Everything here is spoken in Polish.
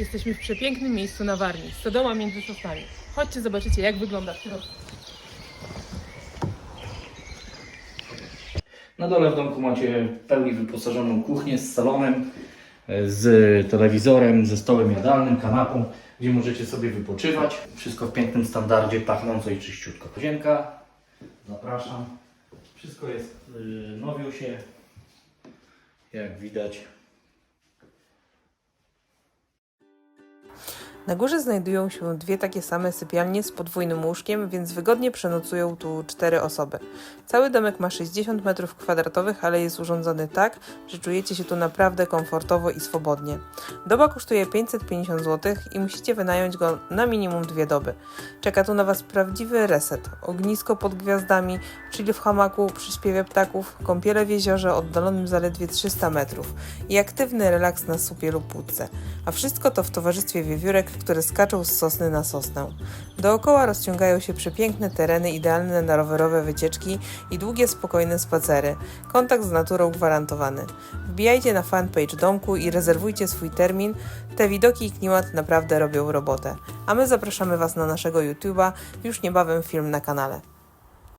Jesteśmy w przepięknym miejscu na Warmii, Stodoma między sosnami. Chodźcie, zobaczycie jak wygląda w. Na dole w domku macie pełni wyposażoną kuchnię z salonem, e, z telewizorem, ze stołem jadalnym, kanapą, gdzie możecie sobie wypoczywać. Wszystko w pięknym standardzie, pachnąco i czyściutko. Łazienka, zapraszam. Wszystko jest y, nowiusie, jak widać. Na górze znajdują się dwie takie same sypialnie z podwójnym łóżkiem, więc wygodnie przenocują tu cztery osoby. Cały domek ma 60 m2, ale jest urządzony tak, że czujecie się tu naprawdę komfortowo i swobodnie. Doba kosztuje 550 zł i musicie wynająć go na minimum dwie doby. Czeka tu na Was prawdziwy reset. Ognisko pod gwiazdami, czyli w hamaku przy śpiewie ptaków, kąpiele w jeziorze oddalonym zaledwie 300 metrów i aktywny relaks na supie lub. A wszystko to w towarzystwie wiewiórek, które skaczą z sosny na sosnę. Dookoła rozciągają się przepiękne tereny idealne na rowerowe wycieczki i długie, spokojne spacery. Kontakt z naturą gwarantowany. Wbijajcie na fanpage domku i rezerwujcie swój termin. Te widoki i klimat naprawdę robią robotę. A my zapraszamy Was na naszego YouTube'a, już niebawem film na kanale.